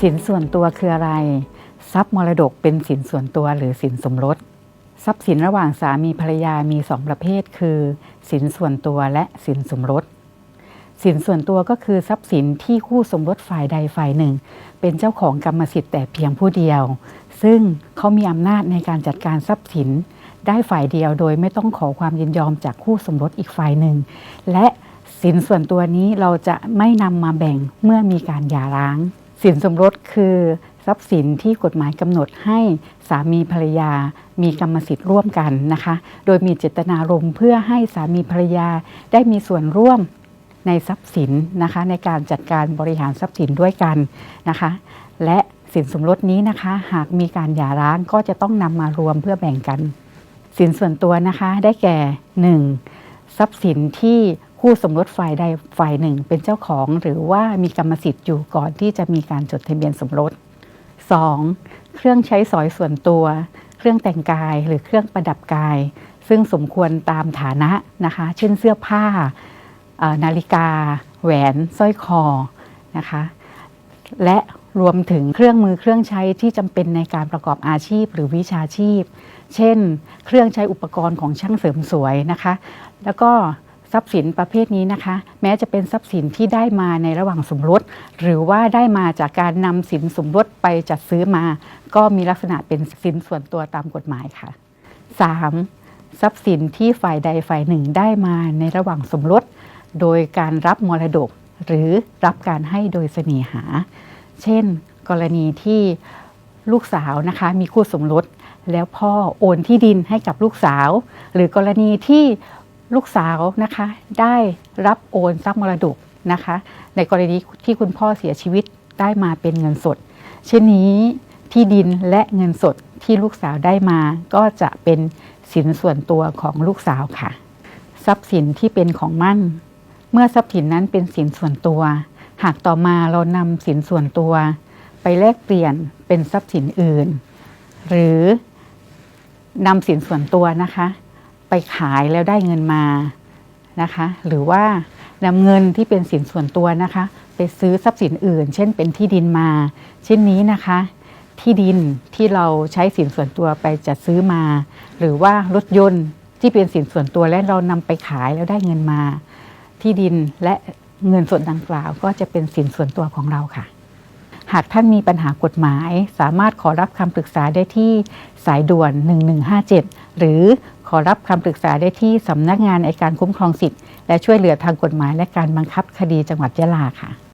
สินส่วนตัวคืออะไร ทรัพย์มรดกเป็นสินส่วนตัวหรือสินสมรส ทรัพย์สินระหว่างสามีภรรยามีสองประเภท คือสินส่วนตัวและสินสมรส สินส่วนตัวก็คือทรัพย์สินที่คู่สมรสฝ่ายใดฝ่ายหนึ่ง เป็นเจ้าของกรรมสิทธิ์แต่เพียงผู้เดียว ซึ่งเขามีอำนาจในการจัดการทรัพย์สินได้ฝ่ายเดียวโดยไม่ต้องขอความยินยอมจากคู่สมรสอีกฝ่ายหนึ่ง และสินส่วนตัวนี้เราจะไม่นำมาแบ่งเมื่อมีการหย่าร้าง สินสมรสคือทรัพย์สินที่กฎหมายกำหนดให้สามีภรรยา มีกรรมสิทธิ์ร่วมกันนะคะ โดยมีเจตนารมณ์เพื่อให้สามีภรรยาได้มีส่วนร่วมในทรัพย์สินนะคะในการจัดการบริหารทรัพย์สินด้วยกันนะคะ และสินสมรสนี้นะคะ หากมีการหย่าร้างก็จะต้องนำมารวมเพื่อแบ่งกัน สินส่วนตัวนะคะได้แก่ 1. ทรัพย์สินที่ คู่สมรสฝ่ายใดฝ่ายหนึ่งเป็นเจ้าของหรือว่ามีกรรมสิทธิ์อยู่ก่อนที่จะมีการจดทะเบียนสมรส 2. เครื่องใช้สอยส่วนตัว เครื่องแต่งกายหรือเครื่องประดับกาย ซึ่งสมควรตามฐานะนะคะ เช่นเสื้อผ้า นาฬิกา แหวน สร้อยคอนะคะ และรวมถึงเครื่องมือเครื่องใช้ที่จำเป็นในการประกอบอาชีพหรือวิชาชีพ เช่น เครื่องใช้อุปกรณ์ของช่างเสริมสวยนะคะ แล้วก็ ทรัพย์สินประเภทนี้นะคะ แม้จะเป็นทรัพย์สินที่ได้มาในระหว่างสมรส หรือว่าได้มาจากการนำสินสมรสไปจัดซื้อมา ก็มีลักษณะเป็นสินส่วนตัวตามกฎหมายค่ะ 3. ทรัพย์สินที่ฝ่ายใดฝ่ายหนึ่งได้มาในระหว่างสมรส โดยการรับมรดก หรือรับการให้โดยเสน่หา เช่น กรณีที่ลูกสาวนะคะมีคู่สมรส แล้วพ่อโอนที่ดินให้กับลูกสาว หรือกรณีที่ ลูกสาวนะคะได้รับโอนทรัพย์มรดกนะคะ ในกรณีที่คุณพ่อเสียชีวิตได้มาเป็นเงินสด เช่นนี้ที่ดินและเงินสดที่ลูกสาวได้มาก็จะเป็นสินส่วนตัวของลูกสาวค่ะ ทรัพย์สินที่เป็นของมั่น เมื่อทรัพย์สินนั้นเป็นสินส่วนตัว หากต่อมาเรานำสินส่วนตัว ไปแลกเปลี่ยนเป็นทรัพย์สินอื่น หรือนำสินส่วนตัวนะคะ ไปขายแล้วได้เงินมานะคะ หรือว่านำเงินที่เป็นสินส่วนตัวนะคะ ไปซื้อทรัพย์สินอื่น เช่นเป็นที่ดินมา เช่นนี้นะคะ ที่ดินที่เราใช้สินส่วนตัวไปจัดซื้อมา หรือว่ารถยนต์ที่เป็นสินส่วนตัวและเรานำไปขายแล้วได้เงินมา ที่ดินและเงินส่วนดังกล่าว ก็จะเป็นสินส่วนตัวของเราค่ะ หากท่านมีปัญหากฎหมาย สามารถขอรับคำปรึกษาได้ที่สายด่วน 1157 หรือ ขอรับคำปรึกษาได้ที่สำนักงานอายการคุ้มครองสิทธิ์และช่วยเหลือทางกฎหมายและการบังคับคดีจังหวัดยะลาค่ะ